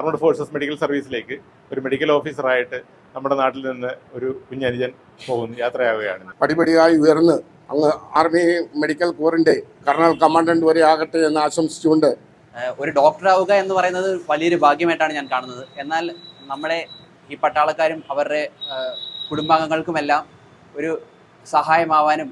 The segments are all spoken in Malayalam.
ആർമഡ് ഫോഴ്സസ് മെഡിക്കൽ സർവീസിലേക്ക് ഒരു മെഡിക്കൽ ഓഫീസറായിട്ട് നമ്മുടെ നാട്ടിൽ നിന്ന് ഒരു കുഞ്ഞനുജൻ പോകുന്നു യാത്രയാവുകയാണ്. പടിപടിയായി ഉയർന്ന് അങ്ങ് ആർമി മെഡിക്കൽ കോറിന്റെ കർണൽ കമാൻഡന്റ് വരെ ആകട്ടെ എന്ന് ആശംസിച്ചുകൊണ്ട് ഒരു ഡോക്ടറാവുക എന്ന് പറയുന്നത് വലിയൊരു ഭാഗ്യമായിട്ടാണ് ഞാൻ കാണുന്നത്. എന്നാൽ നമ്മുടെ ഈ പട്ടാളക്കാരും അവരുടെ കുടുംബാംഗങ്ങൾക്കുമെല്ലാം ഒരു സഹായമാവാനും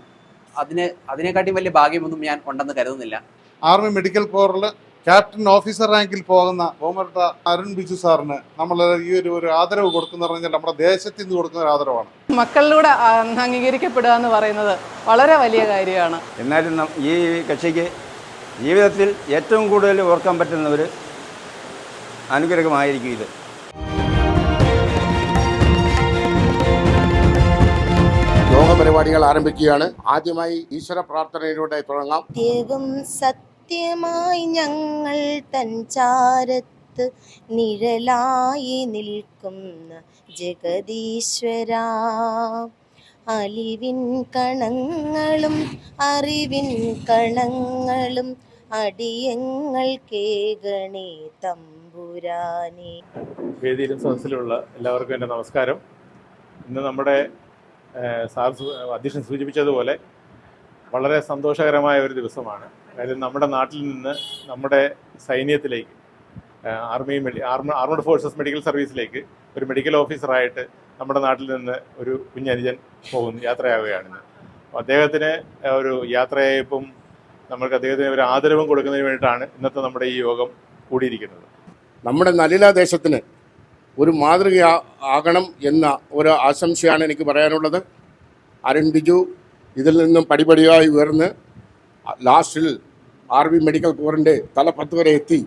അതിന് അതിനെക്കാട്ടി വലിയ ഭാഗ്യമൊന്നും ഞാൻ ഉണ്ടെന്ന് കരുതുന്നില്ല. ആർമി മെഡിക്കൽ കോറിൽ ക്യാപ്റ്റൻ ഓഫീസർ റാങ്കിൽ പോകുന്ന ബഹുമാനപ്പെട്ട അരുൺ ബിജു സാറിന് നമ്മൾ ഈ ഒരു ഒരു ആദരവ് കൊടുക്കുന്ന പറഞ്ഞാൽ നമ്മുടെ ദേശത്തിൽ നിന്ന് കൊടുക്കുന്ന ഒരു ആദരവാണ്. മക്കളിലൂടെ അംഗീകരിക്കപ്പെടുക എന്ന് പറയുന്നത് വളരെ വലിയ കാര്യമാണ്. എന്നാലും ഈ കക്ഷിക്ക് ജീവിതത്തിൽ ഏറ്റവും കൂടുതൽ ഓർക്കാൻ പറ്റുന്ന ഒരു അനുഗ്രഹമായിരിക്കും ഇത്. യോഗ പരിപാടികൾ ആരംഭിക്കുകയാണ്. ആദ്യമായി ഈശ്വര പ്രാർത്ഥനയിലൂടെ തുടങ്ങാം. സത്യമായി ഞങ്ങൾ തൻ ചാരത്ത് നിഴലായി നിൽക്കുന്ന ജഗദീശ്വര. അലിവിൻ കണങ്ങളും അറിവിൻ കണങ്ങളും അടിയങ്ങൾ കേകണേ തമ്പുരാനെ. വേദിയിലും സദസ്സിലുള്ള എല്ലാവർക്കും എന്റെ നമസ്കാരം. ഇന്ന് നമ്മുടെ സാർ അധ്യക്ഷൻ സൂചിപ്പിച്ചതുപോലെ വളരെ സന്തോഷകരമായ ഒരു ദിവസമാണ്. അതായത് നമ്മുടെ നാട്ടിൽ നിന്ന് നമ്മുടെ സൈന്യത്തിലേക്ക് army arm armed forces medical സർവീസിലേക്ക് ഒരു മെഡിക്കൽ ഓഫീസറായിട്ട് നമ്മുടെ നാട്ടിൽ നിന്ന് ഒരു കുഞ്ഞനുജൻ പോകുന്നു യാത്രയാവുകയാണ്. അദ്ദേഹത്തിന് ഒരു യാത്രയയപ്പും നമ്മൾക്ക് അദ്ദേഹത്തിന് ഒരു ആദരവും കൊടുക്കുന്നതിന് വേണ്ടിയിട്ടാണ് ഇന്നത്തെ നമ്മുടെ ഈ യോഗം കൂടിയിരിക്കുന്നത്. നമ്മുടെ നലില ദേശത്തിന് ഒരു മാതൃക ആകണം എന്ന ഒരു ആശംസയാണ് എനിക്ക് പറയാനുള്ളത്. അരുൺ ബിജു ഇതിൽ നിന്നും പടിപടിയായി ഉയർന്ന് ലാസ്റ്റിൽ ആർ വി മെഡിക്കൽ കോറിന്റെ തലപ്പത്ത് വരെ എത്തി.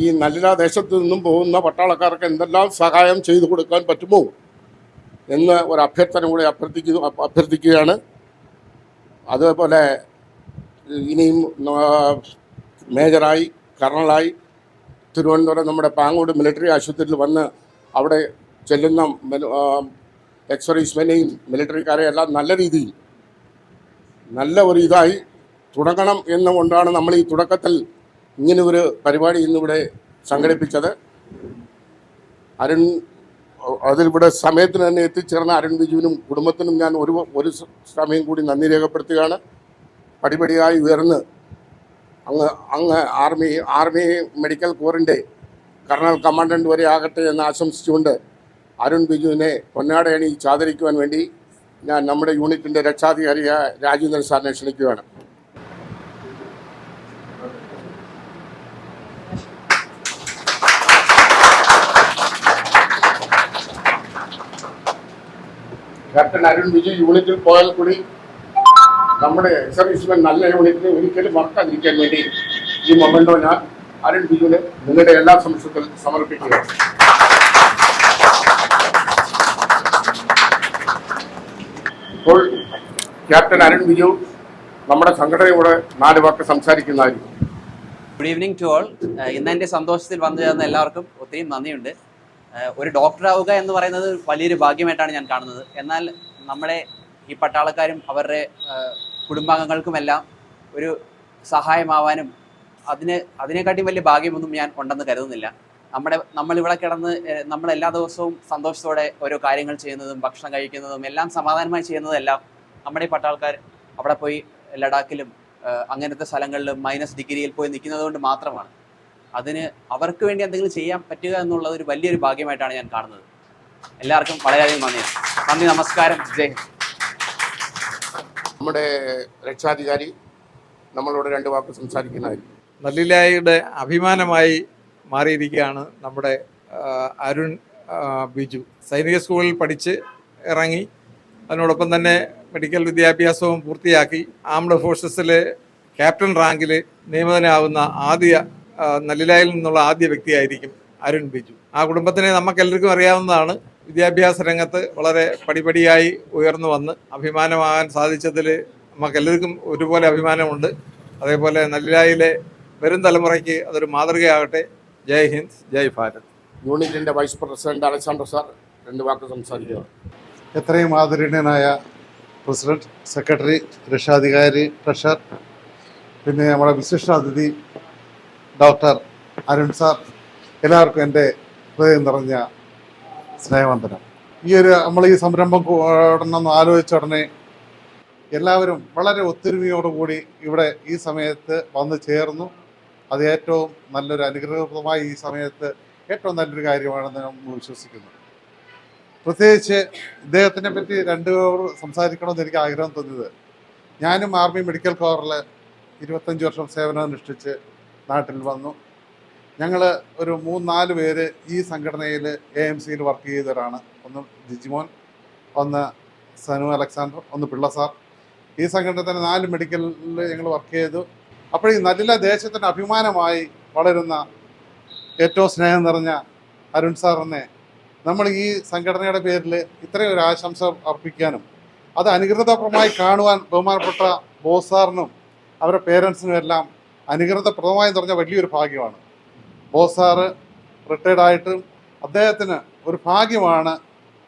ഈ നല്ല ദേശത്തു നിന്നും പോകുന്ന പട്ടാളക്കാർക്ക് എന്തെല്ലാം സഹായം ചെയ്തു കൊടുക്കാൻ പറ്റുമോ എന്ന് ഒരു അഭ്യർത്ഥന കൂടി അഭ്യർത്ഥിക്കുന്നു അഭ്യർത്ഥിക്കുകയാണ്. അതേപോലെ ഇനിയും മേജറായി കർണലായി തിരുവനന്തപുരം നമ്മുടെ പാങ്ങോട് മിലിറ്ററി ആശുപത്രിയിൽ വന്ന് അവിടെ ചെല്ലുന്ന എക്സർവീസ്മെനെയും മിലിറ്ററിക്കാരെയും എല്ലാം നല്ല രീതിയിൽ നല്ല ഒരു ഇതായി തുടങ്ങണം എന്നുകൊണ്ടാണ് നമ്മൾ ഈ തുടക്കത്തിൽ ഇങ്ങനെ ഒരു പരിപാടി ഇന്നിവിടെ സംഘടിപ്പിച്ചത്. അരുൺ അതിലിവിടെ സമയത്തിന് തന്നെ എത്തിച്ചേർന്ന അരുൺ ബിജുവിനും കുടുംബത്തിനും ഞാൻ ഒരു ഒരു സമയം കൂടി നന്ദി രേഖപ്പെടുത്തുകയാണ്. പടിപടിയായി ഉയർന്ന് അങ്ങ് അങ്ങ് ആർമി ആർമി മെഡിക്കൽ കോറിന്റെ കർണൽ കമാൻഡന്റ് വരെ ആകട്ടെ എന്ന് ആശംസിച്ചുകൊണ്ട് അരുൺ ബിജുവിനെ പൊന്നാടയണി ചാദരിക്കുവാൻ വേണ്ടി ഞാൻ നമ്മുടെ യൂണിറ്റിന്റെ രക്ഷാധികാരിയായ രാജേന്ദ്രൻ സാറിനെ ക്ഷണിക്കുകയാണ്. ക്യാപ്റ്റൻ അരുൺ ബിജു യൂണിറ്റിൽ പോയാൽ കൂടി നമ്മുടെ സർവീസ്മെൻ നല്ല യൂണിറ്റിനെ ഒരിക്കലും മറക്കാതിരിക്കാൻ വേണ്ടി ഈ മൊമെന്റോ ഞാൻ അരുൺ ബിജുവിന് നിങ്ങളുടെ എല്ലാ സംശയത്തിൽ സമർപ്പിക്കുക ഇപ്പോൾ ക്യാപ്റ്റൻ അരുൺ ബിജു നമ്മുടെ സംഘടനയോട് നാല് വാക്ക് സംസാരിക്കുന്നതായിരിക്കും. ഗുഡ് ഈവനിങ് ടു ഓൾ ഇന്ന് എന്റെ സന്തോഷത്തിൽ വന്നു ചേർന്ന എല്ലാവർക്കും ഒത്തിരി നന്ദിയുണ്ട്. ഒരു ഡോക്ടറാവുക എന്ന് പറയുന്നത് വലിയൊരു ഭാഗ്യമായിട്ടാണ് ഞാൻ കാണുന്നത്. എന്നാൽ നമ്മുടെ ഈ പട്ടാളക്കാരും അവരുടെ കുടുംബാംഗങ്ങൾക്കുമെല്ലാം ഒരു സഹായമാവാനും അതിന് അതിനെക്കാട്ടി വലിയ ഭാഗ്യമൊന്നും ഞാൻ ഉണ്ടെന്ന് കരുതുന്നില്ല. നമ്മുടെ നമ്മളിവിടെ കിടന്ന് നമ്മൾ എല്ലാ ദിവസവും സന്തോഷത്തോടെ ഓരോ കാര്യങ്ങൾ ചെയ്യുന്നതും ഭക്ഷണം കഴിക്കുന്നതും എല്ലാം സമാധാനമായി ചെയ്യുന്നതെല്ലാം നമ്മുടെ ഈ പട്ടാൾക്കാർ അവിടെ പോയി ലഡാക്കിലും അങ്ങനത്തെ സ്ഥലങ്ങളിലും മൈനസ് ഡിഗ്രിയിൽ പോയി നിൽക്കുന്നത് കൊണ്ട് മാത്രമാണ്. അതിന് അവർക്ക് വേണ്ടി എന്തെങ്കിലും ചെയ്യാൻ പറ്റുക എന്നുള്ളത് ഒരു വലിയൊരു ഭാഗ്യമായിട്ടാണ് ഞാൻ കാണുന്നത്. എല്ലാവർക്കും വളരെയധികം നന്ദി. നന്ദി നമസ്കാരം. ജയ് നമ്മുടെ രക്ഷാധികാരി നമ്മളോട് രണ്ട് വാക്ക് സംസാരിക്കുന്നതായിരിക്കും. നല്ലിലായിയുടെ അഭിമാനമായി മാറിയിരിക്കുകയാണ് നമ്മുടെ അരുൺ ബിജു. സൈനിക സ്കൂളിൽ പഠിച്ച് ഇറങ്ങി അതിനോടൊപ്പം തന്നെ മെഡിക്കൽ വിദ്യാഭ്യാസവും പൂർത്തിയാക്കി ആംഡ് ഫോഴ്സസിലെ ക്യാപ്റ്റൻ റാങ്കിൽ നിയമിതനാവുന്ന ആദ്യ നല്ലിലായിൽ നിന്നുള്ള ആദ്യ വ്യക്തിയായിരിക്കും അരുൺ ബിജു. ആ കുടുംബത്തിനെ നമുക്കെല്ലാവർക്കും അറിയാവുന്നതാണ്. വിദ്യാഭ്യാസ രംഗത്ത് വളരെ പടിപടിയായി ഉയർന്നു വന്ന് അഭിമാനമാകാൻ സാധിച്ചതിൽ നമുക്ക് എല്ലാവർക്കും ഒരുപോലെ അഭിമാനമുണ്ട്. അതേപോലെ നല്ലിലായിലെ വരും തലമുറയ്ക്ക് അതൊരു മാതൃകയാകട്ടെ. ജയ് ഹിന്ദ് ജയ് ഭാരത്. യൂണിറ്റിന്റെ വൈസ് പ്രസിഡന്റ് അലക്സാണ്ടർ സാർ രണ്ട് വാക്ക് സംസാരിക്കുക. എത്രയും ആദരണീയനായ പ്രസിഡന്റ് സെക്രട്ടറി രക്ഷാധികാരി ട്രഷർ പിന്നെ നമ്മുടെ വിശിഷ്ടാതിഥി ഡോക്ടർ അരുൺ സാർ എല്ലാവർക്കും എന്റെ ഹൃദയം നിറഞ്ഞ സ്നേഹവന്ദനം. ഈ ഒരു നമ്മൾ ഈ സംരംഭം ഉടനെന്ന് ആലോചിച്ച ഉടനെ എല്ലാവരും വളരെ ഒത്തൊരുമയോടുകൂടി ഇവിടെ ഈ സമയത്ത് വന്ന് ചേർന്നു. അത് ഏറ്റവും നല്ലൊരു അനുഗ്രഹപ്രദമായ ഈ സമയത്ത് ഏറ്റവും നല്ലൊരു കാര്യമാണെന്ന് നമ്മൾ വിശ്വസിക്കുന്നു. പ്രത്യേകിച്ച് ഇദ്ദേഹത്തിനെ പറ്റി രണ്ടു സംസാരിക്കണമെന്ന് എനിക്ക് ആഗ്രഹം തോന്നിയത്. ഞാനും ആർമി മെഡിക്കൽ കോറിൽ ഇരുപത്തഞ്ച് വർഷം സേവനം അനുഷ്ഠിച്ച് നാട്ടിൽ വന്നു. ഞങ്ങൾ ഒരു മൂന്ന് നാല് പേര് ഈ സംഘടനയിൽ എ എം സിയിൽ വർക്ക് ചെയ്തവരാണ്. ഒന്ന് ജിജിമോൻ ഒന്ന് സനു അലക്സാണ്ടർ ഒന്ന് പിള്ള സാർ. ഈ സംഘടന തന്നെ നാല് മെഡിക്കലിൽ ഞങ്ങൾ വർക്ക് ചെയ്തു. അപ്പോൾ ഈ നല്ല ദേശത്തിന് അഭിമാനമായി വളരുന്ന ഏറ്റവും സ്നേഹം നിറഞ്ഞ അരുൺ സാറിനെ നമ്മൾ ഈ സംഘടനയുടെ പേരിൽ ഇത്രയും ഒരു ആശംസ അർപ്പിക്കാനും അത് അനുകൃതപ്രമായി കാണുവാൻ ബഹുമാനപ്പെട്ട ബോസ് സാറിനും അവരുടെ പേരൻസിനും എല്ലാം അനുകൃതപ്രദമായി നിറഞ്ഞ വലിയൊരു ഭാഗ്യമാണ്. ബോസ് സാറ് റിട്ടയർഡ് ആയിട്ടും അദ്ദേഹത്തിന് ഒരു ഭാഗ്യമാണ്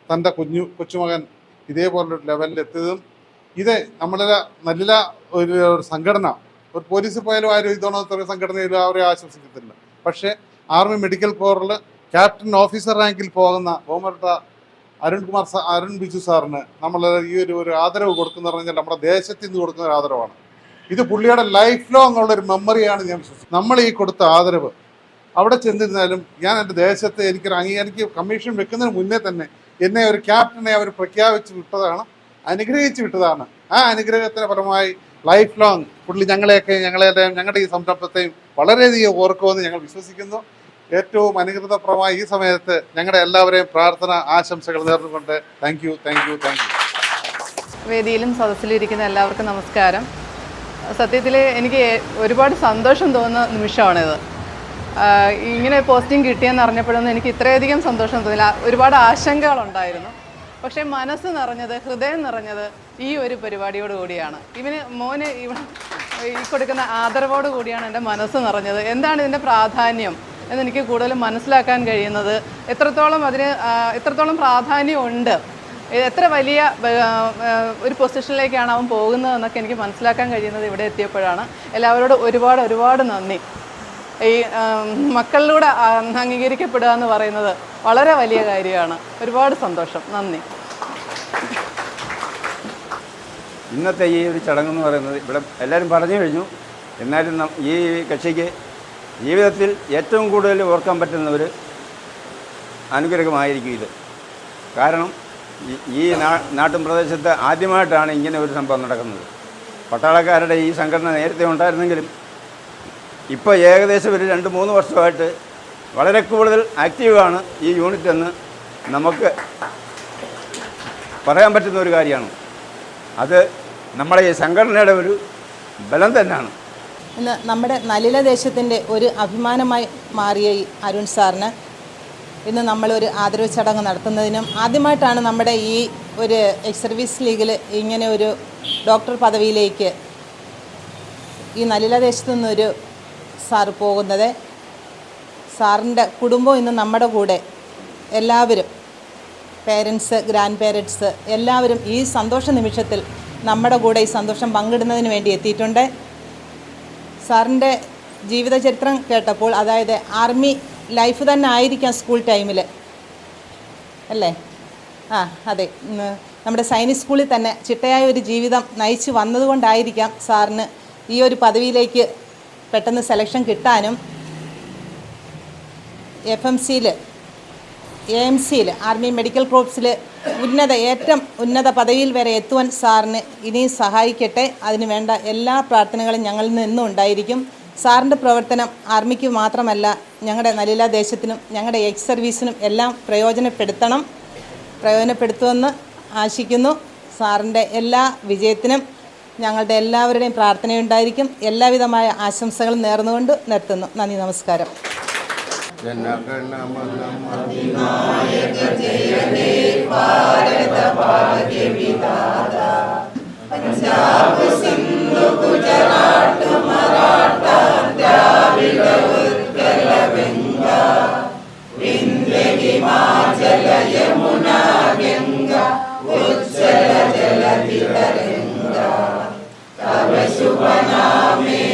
തന്റെ കുഞ്ഞു കൊച്ചുമകൻ ഇതേപോലൊരു ലെവലിൽ എത്തിയതും. ഇത് നമ്മളിലെ നല്ല ഒരു സംഘടന ഒരു പോലീസ് പോയാലും ആരും ഇതോണത്തെ സംഘടനയിൽ അവരെ ആശ്വസിക്കത്തില്ല. പക്ഷേ ആർമി മെഡിക്കൽ കോറിൽ ക്യാപ്റ്റൻ ഓഫീസർ റാങ്കിൽ പോകുന്ന ബഹുമാനപ്പെട്ട അരുൺകുമാർ അരുൺ ബിജു സാറിന് നമ്മൾ ഈ ഒരു ഒരു ആദരവ് കൊടുക്കുന്ന പറഞ്ഞാൽ നമ്മുടെ ദേശത്തിൽ നിന്ന് കൊടുക്കുന്ന ഒരു ആദരവാണ്. ഇത് പുള്ളിയുടെ ലൈഫ് ലോങ് ഉള്ള ഒരു മെമ്മറിയാണ് ഞാൻ വിശ്വസിക്കുന്നത്. നമ്മൾ ഈ കൊടുത്ത ആദരവ് അവിടെ ചെന്നിരുന്നാലും ഞാൻ എന്റെ ദേശത്തെ എനിക്ക് എനിക്ക് കമ്മീഷൻ വെക്കുന്നതിന് മുന്നേ തന്നെ എന്നെ ഒരു ക്യാപ്റ്റനെ അവർ പ്രഖ്യാപിച്ച് വിട്ടതാണ് അനുഗ്രഹിച്ച് വിട്ടതാണ്. ആ അനുഗ്രഹത്തിന് ഫലമായി ലൈഫ് ലോങ് പുള്ളി ഞങ്ങളെയൊക്കെ ഞങ്ങളെ ഞങ്ങളുടെ ഈ സംരംഭത്തെയും വളരെയധികം ഓർക്കുമെന്ന് ഞങ്ങൾ വിശ്വസിക്കുന്നു. ഏറ്റവും അനുകൃതപ്രമായ ഈ സമയത്ത് ഞങ്ങളുടെ എല്ലാവരെയും പ്രാർത്ഥന ആശംസകൾ നേർന്നുകൊണ്ട് thank you thank you thank you വേദിയിലും സദസ്സിലും ഇരിക്കുന്ന എല്ലാവർക്കും നമസ്കാരം. സത്യത്തിൽ എനിക്ക് ഒരുപാട് സന്തോഷം തോന്നുന്ന നിമിഷമാണിത്. ഇങ്ങനെ പോസ്റ്റിംഗ് കിട്ടിയെന്ന് അറിഞ്ഞപ്പോഴൊന്നും എനിക്ക് ഇത്രയധികം സന്തോഷം തോന്നില്ല. ഒരുപാട് ആശങ്കകളുണ്ടായിരുന്നു. പക്ഷേ മനസ്സ് നിറഞ്ഞത് ഹൃദയം നിറഞ്ഞത് ഈ ഒരു പരിപാടിയോട് കൂടിയാണ്. ഇവന് മോന് ഇവിടെ ഈ കൊടുക്കുന്ന ആദരവോട് കൂടിയാണ് എന്റെ മനസ്സ് നിറഞ്ഞത്. എന്താണ് ഇതിന്റെ പ്രാധാന്യം എന്നെനിക്ക് കൂടുതൽ മനസ്സിലാക്കാൻ കഴിയുന്നത്? എത്രത്തോളം അതിന് എത്രത്തോളം പ്രാധാന്യമുണ്ട്? എത്ര വലിയ ഒരു പൊസിഷനിലേക്കാണ് അവൻ പോകുന്നതെന്നൊക്കെ എനിക്ക് മനസ്സിലാക്കാൻ കഴിയുന്നത് ഇവിടെ എത്തിയപ്പോഴാണ്. എല്ലാവരോടും ഒരുപാട് ഒരുപാട് നന്ദി. ഈ മക്കളിലൂടെ അംഗീകരിക്കപ്പെടുക എന്ന് പറയുന്നത് വളരെ വലിയ കാര്യമാണ്. ഒരുപാട് സന്തോഷം. നന്ദി. ഇന്നത്തെ ഈ ഒരു ചടങ്ങെന്ന് പറയുന്നത് ഇവിടെ എല്ലാവരും പറഞ്ഞു കഴിഞ്ഞു. എന്നാലും ഈ കക്ഷിക്ക് ജീവിതത്തിൽ ഏറ്റവും കൂടുതൽ ഓർക്കാൻ പറ്റുന്ന ഒരു അനുഗ്രഹമായിരിക്കും ഇത്. കാരണം ഈ- നാട്ടും പ്രദേശത്ത് ആദ്യമായിട്ടാണ് ഇങ്ങനെ ഒരു സംഭവം നടക്കുന്നത്. പട്ടാളക്കാരുടെ ഈ സംഘടന നേരത്തെ ഉണ്ടായിരുന്നെങ്കിലും ഇപ്പോൾ ഏകദേശം ഒരു രണ്ട് മൂന്ന് വർഷമായിട്ട് വളരെ കൂടുതൽ ആക്റ്റീവാണ് ഈ യൂണിറ്റ് എന്ന് നമുക്ക് പറയാൻ പറ്റുന്ന ഒരു കാര്യമാണ്. അത് നമ്മുടെ ഈ സംഘടനയുടെ ഒരു ബലം തന്നെയാണ്. ഇന്ന് നമ്മുടെ നലില ദേശത്തിന്റെ ഒരു അഭിമാനമായി മാറിയ ഈ അരുൺ സാറിന് ഇന്ന് നമ്മളൊരു ആദരവ് ചടങ്ങ് നടത്തുന്നതിനും ആദ്യമായിട്ടാണ് നമ്മുടെ ഈ ഒരു എക്സ് സർവീസ് ലീഗിൽ ഇങ്ങനെ ഒരു ഡോക്ടർ പദവിയിലേക്ക് ഈ നലില ദേശത്തു നിന്നൊരു സാറ് പോകുന്നത്. സാറിന്റെ കുടുംബം ഇന്ന് നമ്മുടെ കൂടെ. എല്ലാവരും പേരൻസ് ഗ്രാൻഡ് പേരൻസ് എല്ലാവരും ഈ സന്തോഷ നിമിഷത്തിൽ നമ്മുടെ കൂടെ ഈ സന്തോഷം പങ്കിടുന്നതിന് വേണ്ടി എത്തിയിട്ടുണ്ട്. സാറിന്റെ ജീവിതചരിത്രം കേട്ടപ്പോൾ അതായത് ആർമി ലൈഫ് തന്നെ ആയിരിക്കാം സ്കൂൾ ടൈമിൽ അല്ലേ? ആ അതെ. നമ്മുടെ സൈനിക് സ്കൂളിൽ തന്നെ ചിട്ടയായ ഒരു ജീവിതം നയിച്ച് വന്നതുകൊണ്ടായിരിക്കാം സാറിന് ഈ ഒരു പദവിയിലേക്ക് പെട്ടെന്ന് സെലക്ഷൻ കിട്ടാനും. എഫ് എം സിയിൽ എ സിയിൽ ആർമി മെഡിക്കൽ ക്രോപ്സിൽ ഉന്നത ഏറ്റവും ഉന്നത പദവിയിൽ വരെ എത്തുവാൻ സാറിന് ഇനിയും സഹായിക്കട്ടെ. അതിന് വേണ്ട എല്ലാ പ്രാർത്ഥനകളും ഞങ്ങളിൽ നിന്നും ഉണ്ടായിരിക്കും. സാറിന്റെ പ്രവർത്തനം ആർമിക്ക് മാത്രമല്ല ഞങ്ങളുടെ നലില ദേശത്തിനും ഞങ്ങളുടെ എക്സ് സർവീസിനും എല്ലാം പ്രയോജനപ്പെടുത്തണം. പ്രയോജനപ്പെടുത്തുമെന്ന് ആശിക്കുന്നു. സാറിന്റെ എല്ലാ വിജയത്തിനും ഞങ്ങളുടെ എല്ലാവരുടെയും പ്രാർത്ഥനയുണ്ടായിരിക്കും. എല്ലാവിധമായ ആശംസകളും നേർന്നുകൊണ്ട് നിർത്തുന്നു. നന്ദി നമസ്കാരം. जनगणमनम अधिनायक जय देव भारत भाग्य विधाता पंजाब सिंधु गुजरात मराठा द्राविड यमुना गंगा उज्जल जल तरंगा तब शुभ नामे